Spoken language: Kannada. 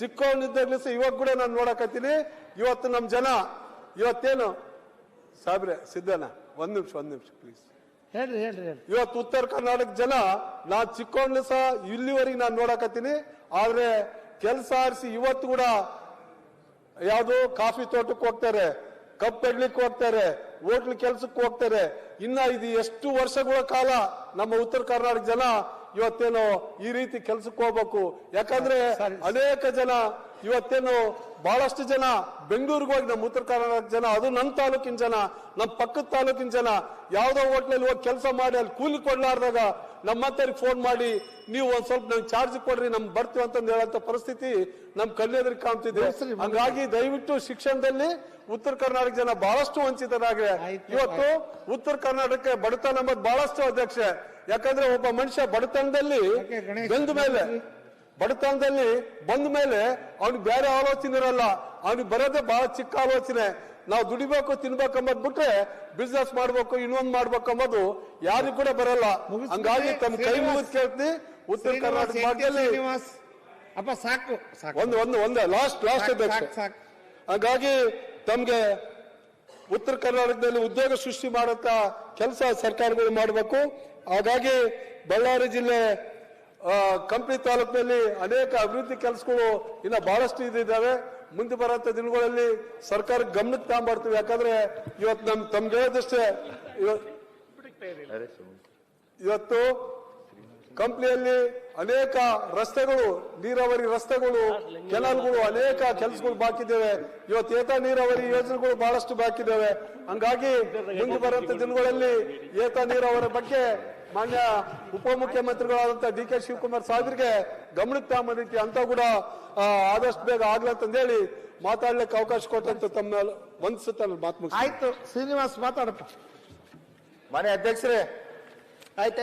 ಚಿಕ್ಕವನಿದ್ದಾಗ್ಲೂ ಸಹ ಇವಾಗ ಕೂಡ ನಾನು ನೋಡಕತ್ತೀನಿ. ಇವತ್ತು ನಮ್ಮ ಜನ ಇವತ್ತೇನು? ಸಾಬ್ರೆ ಸಿದ್ದನ ಒಂದ್ ನಿಮಿಷ ಒಂದ್ ನಿಮಿಷ ಪ್ಲೀಸ್ ಹೇಳ್ರಿ ಹೇಳ್ರಿ ಹೇಳ್ರಿ. ಇವತ್ತು ಉತ್ತರ ಕರ್ನಾಟಕ ಜನ ನಾ ಚಿಕ್ಕವನ್ನ ಸಹ ಇಲ್ಲಿವರೆಗೆ ನಾನು ನೋಡಕತ್ತೀನಿ. ಆದ್ರೆ ಕೆಲಸ ಆರಿಸಿ ಇವತ್ತು ಕೂಡ ಯಾವುದು ಕಾಫಿ ತೋಟಕ್ಕೆ ಹೋಗ್ತಾರೆ ಕಪ್ ಕಡ್ಲಿಕ್ಕೆ ಹೋಗ್ತಾರೆ ಹೋಟ್ಲ್ ಕೆಲ್ಸಕ್ಕೆ ಹೋಗ್ತಾರೆ. ಇನ್ನ ಇದು ಎಷ್ಟು ವರ್ಷಗಳ ಕಾಲ ನಮ್ಮ ಉತ್ತರ ಕರ್ನಾಟಕ ಜನ ಇವತ್ತೇನು ಈ ರೀತಿ ಕೆಲಸಕ್ಕೆ ಹೋಗ್ಬೇಕು. ಯಾಕಂದ್ರೆ ಅನೇಕ ಜನ ಇವತ್ತೇನು ಬಹಳಷ್ಟು ಜನ ಬೆಂಗಳೂರಿಗೆ ಹೋಗಿ ನಮ್ಮ ಉತ್ತರ ಕರ್ನಾಟಕ ಜನ ಅದು ನನ್ನ ತಾಲೂಕಿನ ಜನ ನಮ್ಮ ಪಕ್ಕದ ತಾಲೂಕಿನ ಜನ ಯಾವುದೋ ಹೋಟ್ಲಲ್ಲಿ ಹೋಗಿ ಕೆಲಸ ಮಾಡಿ ಅಲ್ಲಿ ಕೂಲಿ ಕೊಡ್ಲಾರ್ದಾಗ ನಮ್ಮ ಹತ್ತರಿಗೆ ಫೋನ್ ಮಾಡಿ ನೀವು ಒಂದ್ ಸ್ವಲ್ಪ ನಂಗೆ ಚಾರ್ಜ್ ಕೊಡ್ರಿ ನಮ್ಗೆ ಬರ್ತೀವಿ ಅಂತಂದು ಹೇಳಂತ ಪರಿಸ್ಥಿತಿ ನಮ್ ಕಣ್ಣೆದುರಿಗೆ ಕಾಣ್ತಿದೆ. ಹಂಗಾಗಿ ದಯವಿಟ್ಟು ಶಿಕ್ಷಣದಲ್ಲಿ ಉತ್ತರ ಕರ್ನಾಟಕ ಜನ ಬಹಳಷ್ಟು ವಂಚಿತರಾಗಿದೆ ಇವತ್ತು ಉತ್ತರ ಕರ್ನಾಟಕಕ್ಕೆ ಬಡತನ ಎಂಬುದು ಬಹಳಷ್ಟು ಅಧ್ಯಕ್ಷ. ಯಾಕಂದ್ರೆ ಒಬ್ಬ ಮನುಷ್ಯ ಬಡತನದಲ್ಲಿ ಬಂದ ಮೇಲೆ ಬಡತನದಲ್ಲಿ ಬಂದ ಮೇಲೆ ಅವ್ನಿಗೆ ಬೇರೆ ಆಲೋಚನೆ ಇರಲ್ಲ. ಅವ್ನಿಗೆ ಬರೋದೇ ಬಹಳ ಚಿಕ್ಕ ಆಲೋಚನೆ. ನಾವು ದುಡಿಬೇಕು ತಿನ್ಬೇಕು ಅಂಬದ್ ಬಿಟ್ರೆ ಬಿಸ್ನೆಸ್ ಮಾಡ್ಬೇಕು ಇನ್ನೊಂದ್ ಮಾಡ್ಬೇಕು ಅಂಬೋದು ಯಾರಿಗೂ ಕೂಡ ಬರಲ್ಲ. ಹಂಗಾಗಿ ತಮ್ಮ ಕೈ. ಮುಗಿದ್ ಕೇಳ್ತೀನಿ. ಉತ್ತರ ಕರ್ನಾಟಕ ಭಾಗದಲ್ಲಿ ಅಪ್ಪ ಸಾಕು ಸಾಕು. ಒಂದು ಒಂದು ಒಂದೇ ಲಾಸ್ಟ್ ಲಾಸ್ಟ್ ಹಾಗಾಗಿ ತಮ್ಗೆ ಉತ್ತರ ಕರ್ನಾಟಕದಲ್ಲಿ ಉದ್ಯೋಗ ಸೃಷ್ಟಿ ಮಾಡಂತ ಕೆಲಸ ಸರ್ಕಾರಗಳು ಮಾಡಬೇಕು. ಹಾಗಾಗಿ ಬಳ್ಳಾರಿ ಜಿಲ್ಲೆ ಕಂಪ್ಲಿ ತಾಲೂಕಿನಲ್ಲಿ ಅನೇಕ ಅಭಿವೃದ್ಧಿ ಕೆಲಸಗಳು ಇನ್ನ ಬಹಳಷ್ಟು ಇದ್ದಾವೆ ಮುಂದೆ ಬರುವಂತ ದಿನಗಳಲ್ಲಿ ಸರ್ಕಾರ ಗಮನಕ್ಕೆ ತಗೊಂಡ್ಬರ್ತೀವಿ ಯಾಕಂದ್ರೆ ಇವತ್ತು ನಮ್ ತಮ್ಗೆ ಹೇಳಿದಷ್ಟೇ ಇವ- ಇವತ್ತು ಕಂಪ್ನಿಯಲ್ಲಿ ಅನೇಕ ರಸ್ತೆಗಳು ನೀರಾವರಿ ರಸ್ತೆಗಳು ಕೆನಾಲ್ಗಳು ಅನೇಕ ಕೆಲಸಗಳು ಬಾಕಿ ಇದ್ದಾವೆ ಇವತ್ತು ಏತ ನೀರಾವರಿ ಯೋಜನೆಗಳು ಬಹಳಷ್ಟು ಬಾಕಿ ಇದ್ದಾವೆ ಹಂಗಾಗಿ ಮುಂದೆ ಬರುವಂತ ದಿನಗಳಲ್ಲಿ ಏತ ನೀರಾವರಿ ಬಗ್ಗೆ ಮಾನ್ಯ ಉಪಮುಖ್ಯಮಂತ್ರಿಗಳಾದಂತ ಡಿ ಕೆ ಶಿವಕುಮಾರ್ ಸಾಹೇಬರಿಗೆ ಗಮನಕ್ಕೆ ತಗೊಂಬಂದಿತ್ತು ಅಂತ ಕೂಡ ಆದಷ್ಟು ಬೇಗ ಆಗ್ಲಂತಂದೇಳಿ ಮಾತಾಡ್ಲಿಕ್ಕೆ ಅವಕಾಶ ಕೊಟ್ಟಂತ ತಮ್ಮ ಒಂದ್ಸುತ್ತ ಮಾತು ಮುಗಿಸ್ತೀನಿ. ಆಯ್ತು ಶ್ರೀನಿವಾಸ್ ಮಾತಾಡಪ್ಪ. ಮನೆ ಅಧ್ಯಕ್ಷರೇ. ಆಯ್ತು.